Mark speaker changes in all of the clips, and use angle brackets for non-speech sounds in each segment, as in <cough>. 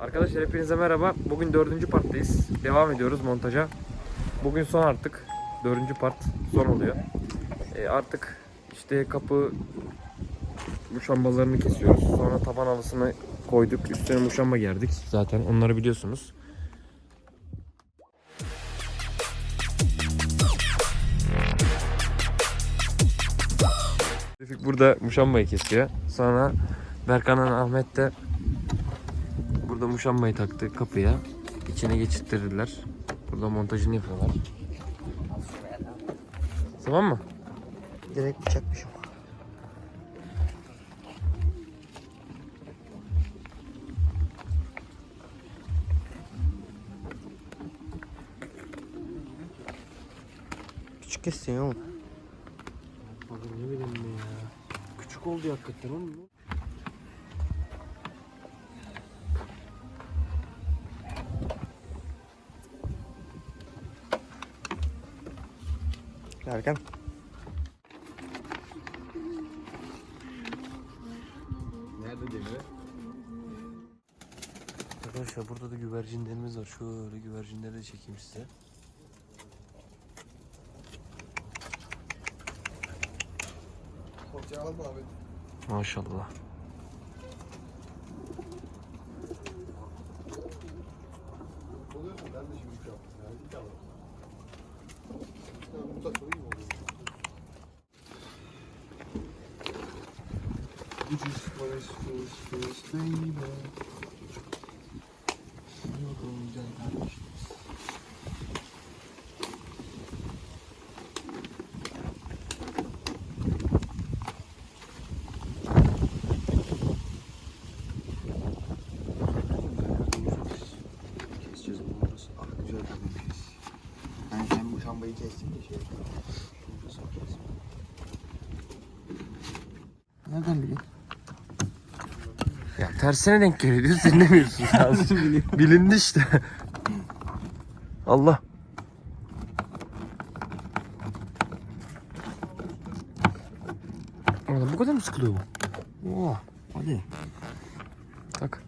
Speaker 1: Arkadaşlar hepinize merhaba. Bugün dördüncü parttayız. Devam ediyoruz montaja. Bugün son artık. Dördüncü part son oluyor. E, artık işte kapı muşambalarını kesiyoruz. Sonra taban halısını koyduk. Üstüne muşamba gerdik. Zaten onları biliyorsunuz. Burada muşambayı kesiyor. Sonra Berkan'ın Ahmet de burada muşambayı taktı kapıya. İçine geçittirdiler. Burada montajını yapıyorlar. Tamam mı?
Speaker 2: Direkt bıçakmışım. Küçük kessin ya oğlum.
Speaker 1: Abi ne bileyim ya. Küçük oldu hakikaten oğlum.
Speaker 2: Erken.
Speaker 1: Nerede demir? Arkadaşlar burada da güvercinlerimiz var. Şöyle güvercinleri de çekeyim size.
Speaker 3: Hoşçakalın abi.
Speaker 1: Maşallah.
Speaker 3: Oluyorsun ben de şimdi şey yaptım. Yani bir tane. Ya bu da soru gibi oluyor. This is for us to stay there. Yok olacak kardeşim. Keseceğiz bunu orası. Güzel tabii kes. Ben sen bu şambayı kestin de şey. Biliyorsun?
Speaker 1: Tersine denk geliyor diyorsun <laughs> dinlemiyorsun sadece. Bilindi işte. Allah. Oğlum bu kadar mı sıkılıyor bu?
Speaker 2: Oo, hadi.
Speaker 1: Tak.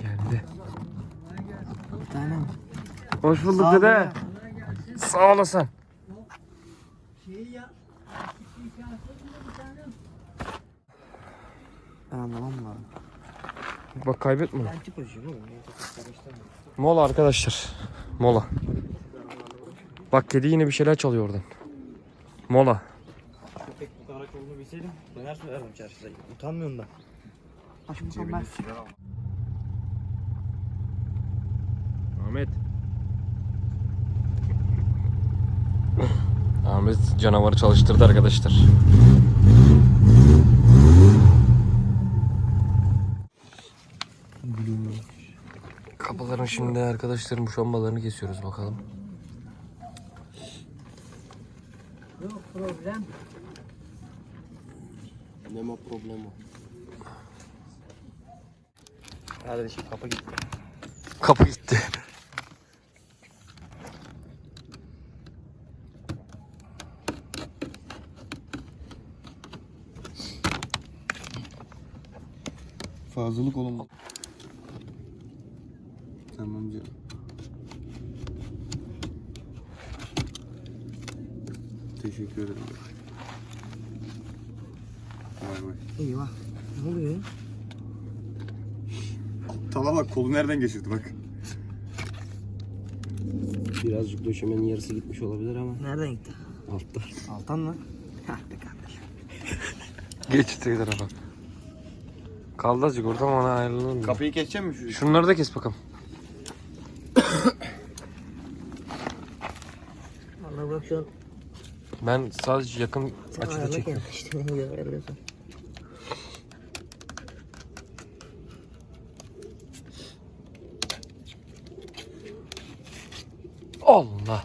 Speaker 1: Geldi. Hoş bulduk
Speaker 2: Sağ
Speaker 1: dede. Sağ olasın.
Speaker 2: Ben anlamam lazım.
Speaker 1: Bak kaybetme.
Speaker 2: Oğlum.
Speaker 1: Mola arkadaşlar. Mola. Bak kedi yine bir şeyler çalıyor oradan. Mola.
Speaker 2: Köpek bu kadar olduğunu bilseydim döner söylerdim çarşıda. Utanmıyorum da. Başım ben.
Speaker 1: Ahmet. Ahmet canavarı çalıştırdı arkadaşlar. Kapıların şimdi arkadaşlar muşambalarını kesiyoruz bakalım.
Speaker 4: Yok problem.
Speaker 3: Nema problemo.
Speaker 2: Kardeşim kapı gitti.
Speaker 1: Kapı gitti.
Speaker 3: Fazlalık olun. Tamam canım. Teşekkür ederim. Vay vay.
Speaker 2: Eyvah. Ne oluyor ya?
Speaker 3: Tala bak kolu nereden geçirdi bak.
Speaker 5: Birazcık döşemenin yarısı gitmiş olabilir ama
Speaker 2: Nereden gitti?
Speaker 5: altta.
Speaker 2: Altan mı? Hah be kardeşim.
Speaker 1: Geç öteki tarafa. Kaldı azıcık orada ama ona ayrılalım.
Speaker 3: Kapıyı kesecek mi şu?
Speaker 1: Şunları da kes bakalım.
Speaker 2: Vallahi bak şu an
Speaker 1: Ben sadece yakın
Speaker 2: sen
Speaker 1: açıda çekiyorum.
Speaker 2: işte ne görebiliyorsun.
Speaker 1: Allah.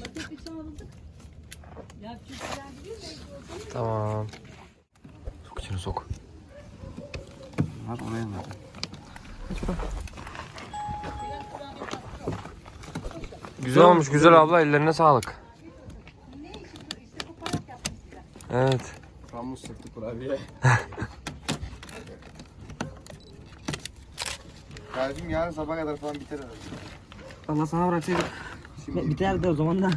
Speaker 4: Bakın bir sağladık. Ya çocuklar biliyor mu?
Speaker 1: Tamam. Sok içine sok.
Speaker 3: Bunlar oraya mı?
Speaker 4: Biraz Kur'an yapalım.
Speaker 1: Güzel olmuş güzel abla ellerine sağlık. Evet.
Speaker 3: Ramus sıktı kurabiye. <laughs> Kardeşim yarın sabah kadar falan biter herhalde.
Speaker 2: Allah sana bıraksaydık.
Speaker 3: Şimdi
Speaker 2: Biterdi o zaman da.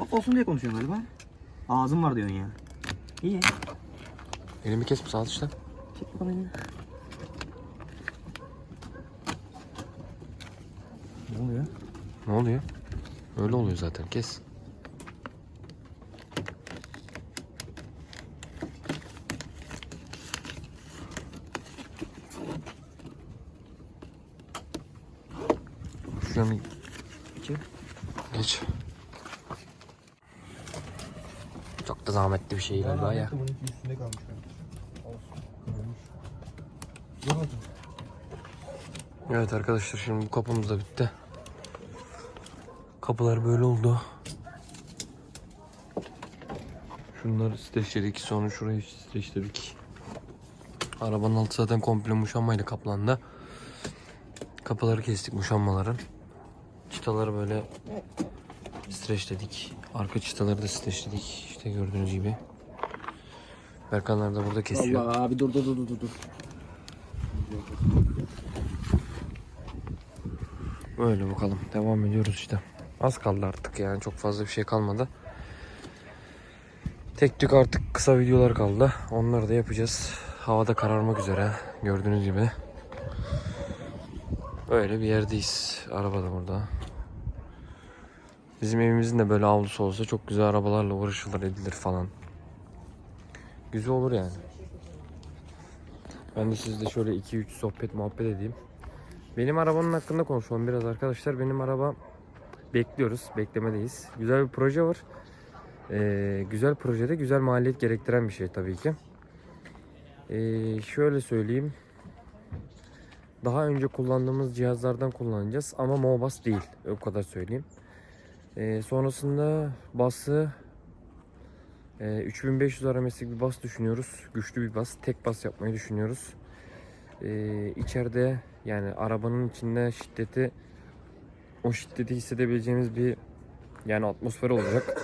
Speaker 2: Laf olsun diye konuşuyorsun galiba. Ağzım var diyorsun ya. İyi.
Speaker 1: Elimi kesme sağ işte.
Speaker 2: Çek bakalım ya. Ne oluyor?
Speaker 1: Ne oluyor? Öyle oluyor zaten kes. Şunu
Speaker 2: Geçiyor.
Speaker 1: geç. Çok da zahmetli bir şey galiba ya.
Speaker 3: Bunun üstünde kalmış
Speaker 1: Evet arkadaşlar şimdi bu kapımız da bitti. Kapılar böyle oldu. Şunları streçledik sonra şurayı streçledik. Arabanın altı zaten komple muşammayla kaplandı. Kapıları kestik muşammaların. Çıtaları böyle streçledik. Arka çıtaları da streçledik. İşte gördüğünüz gibi. Berkanlar da burada kesiyor.
Speaker 5: Allah abi dur dur dur dur dur.
Speaker 1: Böyle bakalım. Devam ediyoruz işte. Az kaldı artık yani çok fazla bir şey kalmadı. Tek tük artık kısa videolar kaldı. Onları da yapacağız. Havada kararmak üzere gördüğünüz gibi. Böyle bir yerdeyiz. Araba da burada. Bizim evimizin de böyle avlusu olsa çok güzel arabalarla uğraşılır edilir falan. Güzel olur yani. Ben de sizle şöyle 2-3 sohbet muhabbet edeyim. Benim arabanın hakkında konuşalım biraz arkadaşlar. Benim araba bekliyoruz. Beklemedeyiz. Güzel bir proje var. Ee, güzel projede güzel maliyet gerektiren bir şey tabii ki. Ee, şöyle söyleyeyim. Daha önce kullandığımız cihazlardan kullanacağız ama Mobas değil. O kadar söyleyeyim. Ee, sonrasında bası e, 3500 RMS'lik bir bas düşünüyoruz. Güçlü bir bas. Tek bas yapmayı düşünüyoruz. Ee, içeride yani arabanın içinde şiddeti o şiddeti hissedebileceğimiz bir yani atmosfer olacak.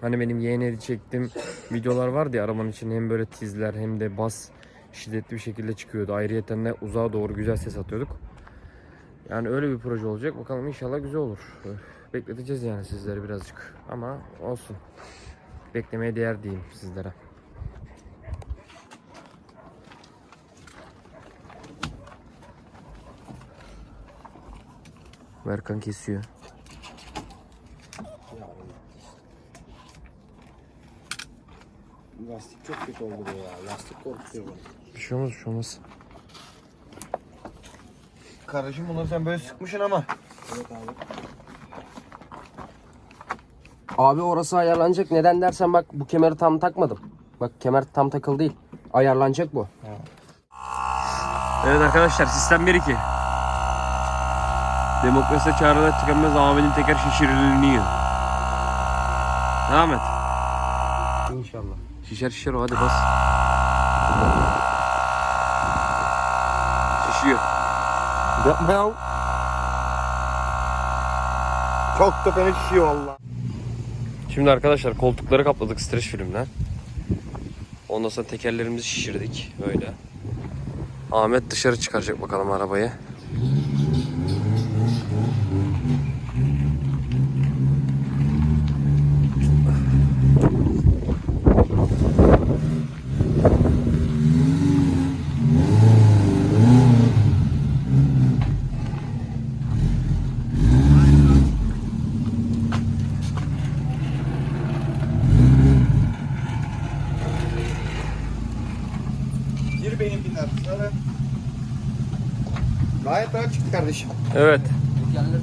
Speaker 1: Hani benim yeğenleri çektiğim videolar vardı ya arabanın içinde hem böyle tizler hem de bas şiddetli bir şekilde çıkıyordu. Ayrıyeten de uzağa doğru güzel ses atıyorduk. Yani öyle bir proje olacak. Bakalım inşallah güzel olur. Bekleteceğiz yani sizleri birazcık. Ama olsun. Beklemeye değer diyeyim sizlere. Berkan kesiyor.
Speaker 5: Lastik çok kötü oldu bu ya. Lastik korkutuyor beni.
Speaker 1: Bir şey olmaz, bir şey olmaz.
Speaker 3: Kardeşim bunları sen böyle sıkmışsın ama.
Speaker 5: Evet abi. Abi orası ayarlanacak. Neden dersen bak bu kemeri tam takmadım. Bak kemer tam takıl değil. Ayarlanacak bu.
Speaker 1: Evet arkadaşlar sistem 1-2. Demokrasi çağrıda tükenmez Ahmet'in teker şişiriliniyor. Devam et.
Speaker 5: İnşallah.
Speaker 1: Şişer şişer o hadi bas. Şişiyor.
Speaker 3: Yapma ya. Çok da fena şişiyor valla.
Speaker 1: Şimdi arkadaşlar koltukları kapladık streç filmle. Ondan sonra tekerlerimizi şişirdik böyle. Ahmet dışarı çıkaracak bakalım arabayı. Evet.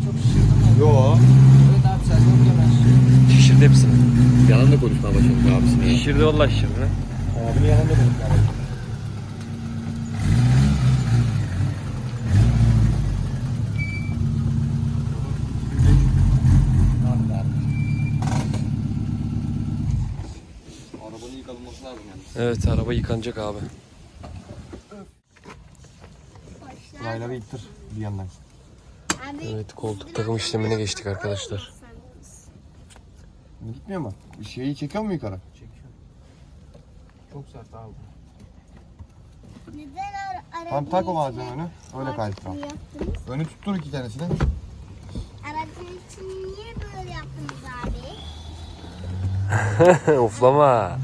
Speaker 5: Çok.
Speaker 3: Yo.
Speaker 5: Evet abi sen yok yemez.
Speaker 1: Şişirdi hepsini.
Speaker 3: Yalan da konuşmaya başladık abisine.
Speaker 1: Şişirdi vallahi şişirdi.
Speaker 3: Abinin yalan da konuşmaya başladık.
Speaker 5: Arabanın yıkanması lazım yani.
Speaker 1: Evet araba yıkanacak abi.
Speaker 3: Rayları ittir bir yandan.
Speaker 1: Evet koltuk takım işlemine geçtik arkadaşlar.
Speaker 3: Gitmiyor mu? Bir şeyi çekiyor mu yukarı?
Speaker 2: Çekiyor. Çok sert abi.
Speaker 6: Neden ara aracın
Speaker 3: Tam tak o malzemeni. Öyle
Speaker 6: parçasını yaptınız?
Speaker 3: Önü tuttur iki tanesini.
Speaker 6: Aracın için niye böyle yaptınız abi? <laughs>
Speaker 1: Oflama.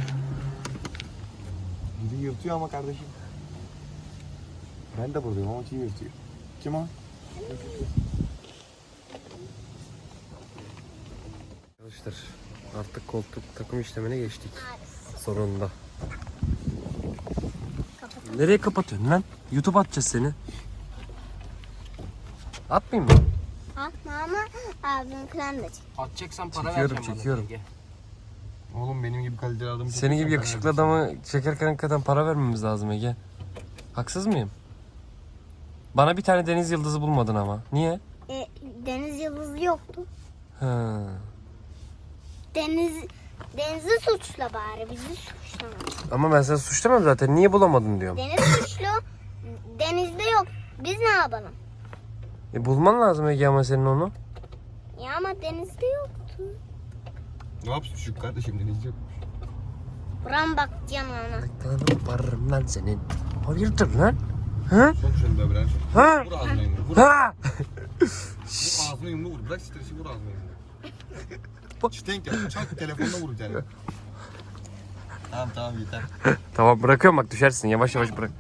Speaker 3: Biri yırtıyor ama kardeşim. Ben de buradayım ama kim yırtıyor? Kim o?
Speaker 1: Arkadaşlar artık koltuk takım işlemine geçtik. Sonunda. Nereye kapatıyorsun lan? YouTube atacağız seni. Atmayayım mı?
Speaker 6: Atma ama abim falan da çek.
Speaker 5: Atacaksan para
Speaker 1: Çekiyorum,
Speaker 5: vereceğim bana.
Speaker 1: çekiyorum.
Speaker 5: Ege.
Speaker 3: Oğlum benim gibi kaliteli adamı
Speaker 1: Senin gibi yakışıklı adamı çekerken hakikaten para vermemiz lazım Ege. Haksız mıyım? Bana bir tane deniz yıldızı bulmadın ama. Niye?
Speaker 6: E, deniz yıldızı yoktu.
Speaker 1: Ha.
Speaker 6: Deniz Denizi suçla bari bizi suçlama.
Speaker 1: Ama ben seni suçlamam zaten. Niye bulamadın diyorum.
Speaker 6: Deniz suçlu. Denizde yok. Biz ne yapalım?
Speaker 1: E bulman lazım Ege ama senin onu.
Speaker 6: Ya ama denizde yoktu.
Speaker 3: Ne yapsın şu kardeşim deniz yok.
Speaker 6: Buram bakacaksın ona.
Speaker 1: Tanrım varım lan senin. Hayırdır lan? Ha?
Speaker 3: Son şunu da biraz.
Speaker 1: Ha?
Speaker 3: Vur ağzına yumru. Vur,
Speaker 1: Ha?
Speaker 3: vur ağzına yumru vur. Bırak stresi vur ağzına yumru. Çitenk yap. Çak telefonla vur bir tane. tamam tamam yeter.
Speaker 1: Tamam bırakıyorum bak düşersin. Yavaş yavaş bırak.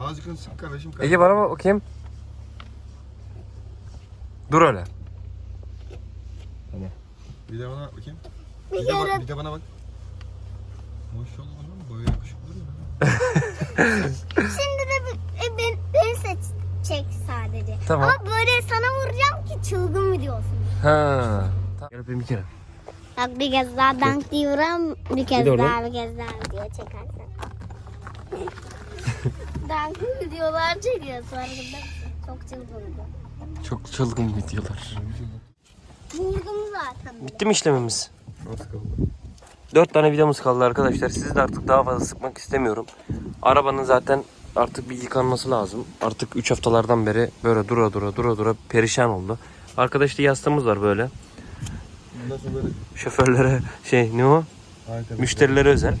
Speaker 3: Azıcık sık kardeşim.
Speaker 1: Ege bana bak bakayım. Dur öyle.
Speaker 3: Bir de bana bakayım.
Speaker 6: Bir
Speaker 3: Bir de, bak,
Speaker 6: kere
Speaker 3: bir de bana bak. Maşallah lan böyle yakışıklı duruyor. <laughs> ha.
Speaker 6: şimdi de e, ben, beni seç çek sadece.
Speaker 1: Tamam.
Speaker 6: Ama böyle sana vuracağım ki çılgın videosun.
Speaker 1: Ha. Gel öpeyim bir kere.
Speaker 6: Bak bir kez daha dank diyorum. Bir kez
Speaker 1: Bir
Speaker 6: daha bir kez daha video çekersen. <laughs> dank videolar farkında mısın? Çok çılgındı.
Speaker 1: Çok çılgın videolar.
Speaker 6: Vurdum zaten.
Speaker 1: Bitti mi işlemimiz?
Speaker 3: Nasıl kaldı?
Speaker 1: 4 tane videomuz kaldı arkadaşlar. Sizi de artık daha fazla sıkmak istemiyorum. Arabanın zaten artık bir yıkanması lazım. Artık 3 haftalardan beri böyle dura dura dura dura perişan oldu. Arkadaşta yastığımız var böyle Şoförlere şey ne o?
Speaker 3: harika.
Speaker 1: Müşterilere özel.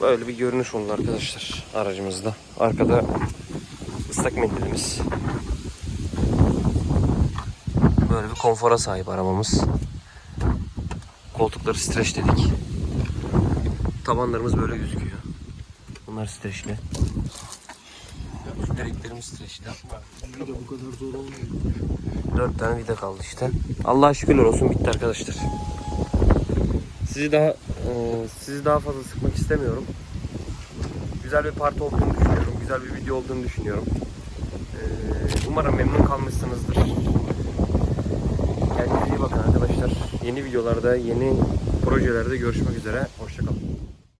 Speaker 1: Böyle bir görünüş oldu arkadaşlar aracımızda. Arkada ıslak mendilimiz. Böyle bir konfora sahip arabamız. Koltukları streçledik. Tabanlarımız böyle gözüküyor. Bunlar streçli. Direklerimiz streçli.
Speaker 3: Bir bu kadar zor olmuyor.
Speaker 1: Dört tane vida kaldı işte. Allah'a şükürler olsun bitti arkadaşlar. Sizi daha e, sizi daha fazla sıkmak istemiyorum. Güzel bir parti olduğunu düşünüyorum. Güzel bir video olduğunu düşünüyorum. E, umarım memnun kalmışsınızdır. Kendinize iyi bakın arkadaşlar. Yeni videolarda, yeni projelerde görüşmek üzere.